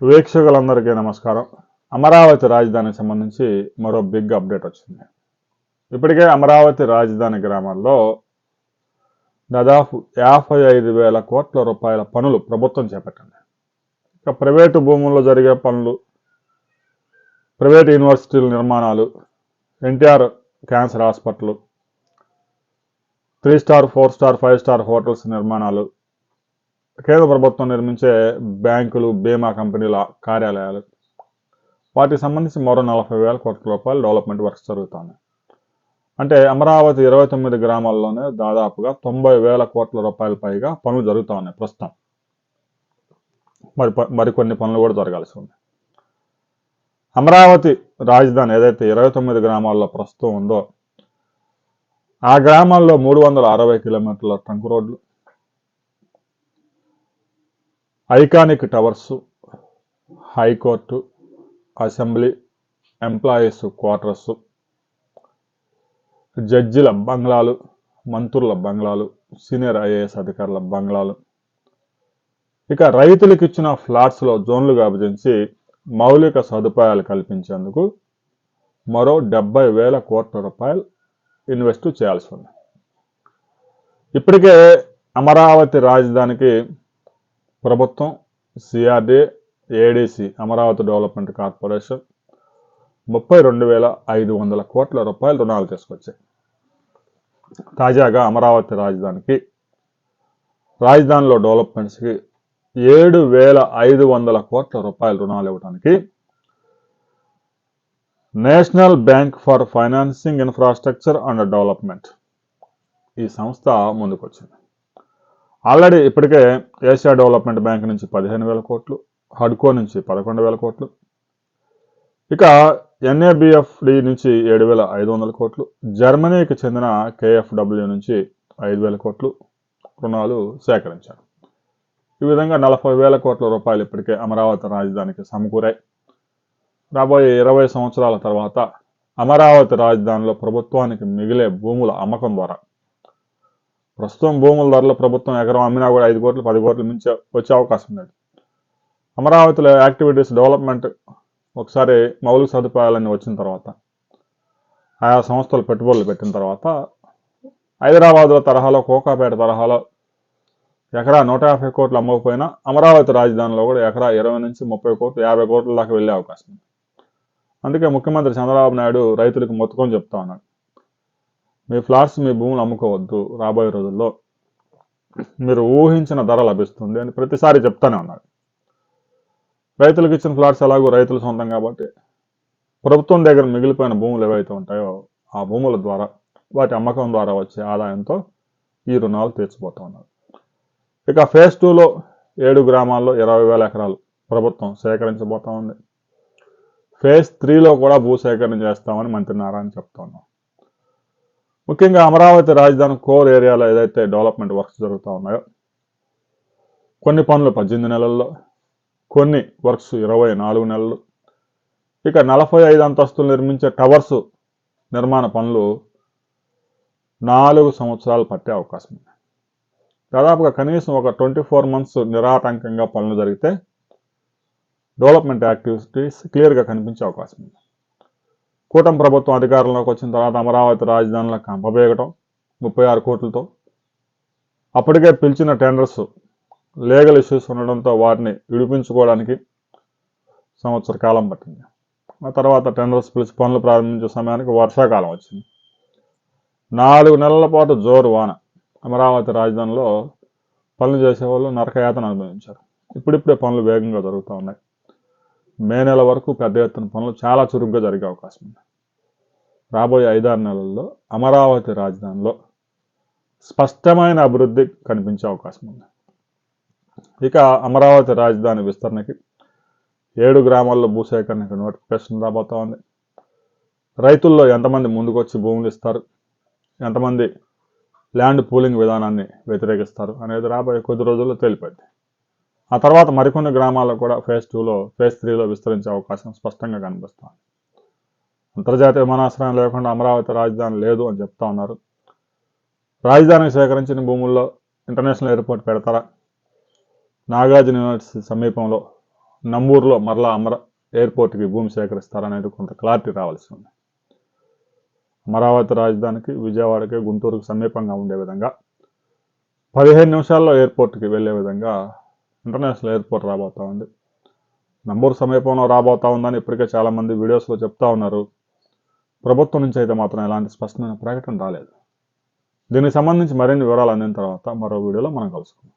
వీక్షకులందరికీ నమస్కారం. అమరావతి రాజధానికి సంబంధించి మరో బిగ్ అప్డేట్ వచ్చింది. ఇప్పటికే అమరావతి రాజధాని గ్రామాల్లో దాదాపు యాభై ఐదు వేల కోట్ల రూపాయల పనులు ప్రభుత్వం చేపట్టింది. ఇక ప్రైవేటు భూముల్లో జరిగే పనులు ప్రైవేట్ యూనివర్సిటీల నిర్మాణాలు NTR cancer hospital three star four star five star hotels నిర్మాణాలు కేంద్ర ప్రభుత్వం నిర్మించే బ్యాంకులు బీమా కంపెనీల కార్యాలయాలు. వాటికి సంబంధించి మరో నలభై వేల కోట్ల రూపాయలు డెవలప్మెంట్ వర్క్స్ జరుగుతున్నాయి అంటే అమరావతి ఇరవై తొమ్మిది గ్రామాల్లోనే దాదాపుగా తొంభై వేల కోట్ల రూపాయల పైగా పనులు జరుగుతూ ఉన్నాయి ప్రస్తుతం. మరి ప- మరికొన్ని పనులు కూడా జరగాల్సి ఉంది. అమరావతి రాజధాని ఏదైతే ఇరవై తొమ్మిది గ్రామాల్లో ప్రస్తుతం ఉందో ఆ గ్రామాల్లో మూడు వందల అరవై కిలోమీటర్ల ట్రంక్ రోడ్లు iconic towers high court assembly employees quarters జడ్జిల బంగ్లాలు మంత్రుల బంగ్లాలు సీనియర్ ఐఏఎస్ అధికారుల బంగ్లాలు. ఇక రైతులకు ఇచ్చిన ఫ్లాట్స్లో జోన్లుగా విభజించి మౌలిక సదుపాయాలు కల్పించేందుకు మరో డెబ్బై వేల కోట్ల రూపాయలు ఇన్వెస్ట్ చేయాల్సి ఉంది. ఇప్పటికే అమరావతి రాజధానికి ప్రభుత్వం CRD ADC Amaravati development corporation ముప్పై రెండు వేల ఐదు వందల కోట్ల రూపాయలు రుణాలు తీసుకొచ్చాయి. తాజాగా అమరావతి రాజధానికి రాజధానిలో డెవలప్మెంట్స్కి ఏడు వేల ఐదు వందల కోట్ల రూపాయల రుణాలు ఇవ్వడానికి national bank for financing infrastructure and development ఈ సంస్థ ముందుకొచ్చింది. ఆల్రెడీ ఇప్పటికే ఏషియా డెవలప్మెంట్ బ్యాంక్ నుంచి పదిహేను వేల కోట్లు హడ్కో నుంచి పదకొండు వేల కోట్లు ఇక ఎన్ఏబిఎఫ్డి నుంచి ఏడు వేల ఐదు వందల కోట్లు జర్మనీకి చెందిన కేఎఫ్డబ్ల్యూ నుంచి ఐదు వేల కోట్లు రుణాలు సేకరించారు. ఈ విధంగా నలభై వేల కోట్ల రూపాయలు ఇప్పటికే అమరావతి రాజధానికి సమకూరాయి. రాబోయే ఇరవై సంవత్సరాల తర్వాత అమరావతి రాజధానిలో ప్రభుత్వానికి మిగిలే భూముల అమ్మకం ద్వారా ప్రస్తుతం భూముల ధరలు ప్రభుత్వం ఎకరం అమ్మినా కూడా ఐదు కోట్లు పది కోట్లు మించి వచ్చే అవకాశం లేదు. అమరావతిలో యాక్టివిటీస్ డెవలప్మెంట్ ఒకసారి మౌలిక సదుపాయాలన్నీ వచ్చిన తర్వాత ఆయా సంస్థలు పెట్టుబడులు పెట్టిన తర్వాత హైదరాబాద్లో తరహాలో కోకాపేట తరహాలో ఎకరా నూట యాభై కోట్లు అమ్మకపోయినా అమరావతి రాజధానిలో కూడా ఎకరా ఇరవై నుంచి ముప్పై కోట్లు యాభై కోట్ల దాకా వెళ్ళే అవకాశం ఉంది. అందుకే ముఖ్యమంత్రి చంద్రబాబు నాయుడు రైతులకు మొత్తుకొని చెప్తా ఉన్నాడు. మీ ఫ్లాట్స్ మీ భూములు అమ్ముకోవద్దు రాబోయే రోజుల్లో. మీరు ఊహించిన ధర లభిస్తుంది అని ప్రతిసారి చెప్తానే ఉన్నాడు రైతులకు ఇచ్చిన ఫ్లాట్స్ ఎలాగో రైతుల సొంతం కాబట్టి ప్రభుత్వం దగ్గర మిగిలిపోయిన భూములు ఏవైతే ఉంటాయో ఆ భూముల ద్వారా వాటి అమ్మకం ద్వారా వచ్చే ఆదాయంతో ఈ రుణాలు తీర్చిపోతూ ఉన్నారు. ఇక ఫేజ్ టూలో ఏడు గ్రామాల్లో ఇరవై వేల ఎకరాలు ప్రభుత్వం సేకరించబోతా ఉంది. ఫేజ్ త్రీలో కూడా భూ సేకరణ చేస్తామని మంత్రి నారాయణ చెప్తా ముఖ్యంగా అమరావతి రాజధాని కోర్ ఏరియాలో ఏదైతే డెవలప్మెంట్ వర్క్స్ జరుగుతూ ఉన్నాయో కొన్ని పనులు పద్దెనిమిది నెలల్లో కొన్ని వర్క్స్ ఇరవై నాలుగు నెలలు. ఇక నలభై ఐదు అంతస్తులు నిర్మించే టవర్స్ నిర్మాణ పనులు నాలుగు సంవత్సరాలు పట్టే అవకాశం ఉంది. దాదాపుగా కనీసం ఒక ట్వంటీ ఫోర్ మంత్స్ నిరాటంకంగా పనులు జరిగితే డెవలప్మెంట్ యాక్టివిటీస్ క్లియర్గా కనిపించే అవకాశం ఉంది. కూటమి ప్రభుత్వం అధికారంలోకి వచ్చిన తర్వాత అమరావతి రాజధానిలో కంపబేయటం ముప్పై ఆరు కోట్లతో. అప్పటికే పిలిచిన టెండర్స్ లీగల్ ఇష్యూస్ ఉండడంతో వాటిని విడిపించుకోవడానికి సంవత్సర కాలం పట్టింది. ఆ తర్వాత టెండర్స్ పిలిచి పనులు ప్రారంభించే సమయానికి వర్షాకాలం వచ్చింది. నాలుగు నెలల పాటు జోరు వాన అమరావతి రాజధానిలో పనులు చేసేవాళ్ళు నరకయాతన అనుభవించారు. ఇప్పుడిప్పుడే పనులు వేగంగా జరుగుతూ ఉన్నాయి. మే నెల వరకు పెద్ద ఎత్తున పనులు చాలా చురుగ్గా జరిగే అవకాశం ఉంది. రాబోయే ఐదారు నెలల్లో అమరావతి రాజధానిలో స్పష్టమైన అభివృద్ధి కనిపించే అవకాశం ఉంది. ఇక అమరావతి రాజధాని విస్తరణకి ఏడు గ్రామాల్లో భూసేకరణకి నోటిఫికేషన్ రాబోతా ఉంది. రైతుల్లో ఎంతమంది ముందుకొచ్చి భూములు ఇస్తారు? ఎంతమంది ల్యాండ్ పూలింగ్ విధానాన్ని వ్యతిరేకిస్తారు? అనేది రాబోయే కొద్ది రోజుల్లో తేలిపోద్ది. ఆ తర్వాత మరికొన్ని గ్రామాల్లో కూడా ఫేజ్ టూలో ఫేజ్ త్రీలో విస్తరించే అవకాశం స్పష్టంగా కనిపిస్తుంది. అంతర్జాతీయ విమానాశ్రయం లేకుండా అమరావతి రాజధాని లేదు అని చెప్తా ఉన్నారు. రాజధానికి సేకరించిన భూముల్లో ఇంటర్నేషనల్ ఎయిర్పోర్ట్ పెడతారా? నాగార్జున యూనివర్సిటీ సమీపంలో నంబూరులో మరలా అమర ఎయిర్పోర్ట్కి భూమి సేకరిస్తారనేది కొంత క్లారిటీ రావాల్సి ఉంది. అమరావతి రాజధానికి విజయవాడకి గుంటూరుకు సమీపంగా ఉండే విధంగా పదిహేను నిమిషాల్లో ఎయిర్పోర్ట్కి వెళ్ళే విధంగా ఇంటర్నేషనల్ ఎయిర్పోర్ట్ రాబోతా ఉంది. నంబూరు సమీపంలో రాబోతా ఉందని ఇప్పటికే చాలామంది వీడియోస్లో చెప్తా ఉన్నారు. ప్రభుత్వం నుంచి అయితే మాత్రం ఎలాంటి స్పష్టమైన ప్రకటన రాలేదు. దీనికి సంబంధించి మరిన్ని వివరాలు అందిన తర్వాత మరో వీడియోలో మనం కలుసుకుందాం.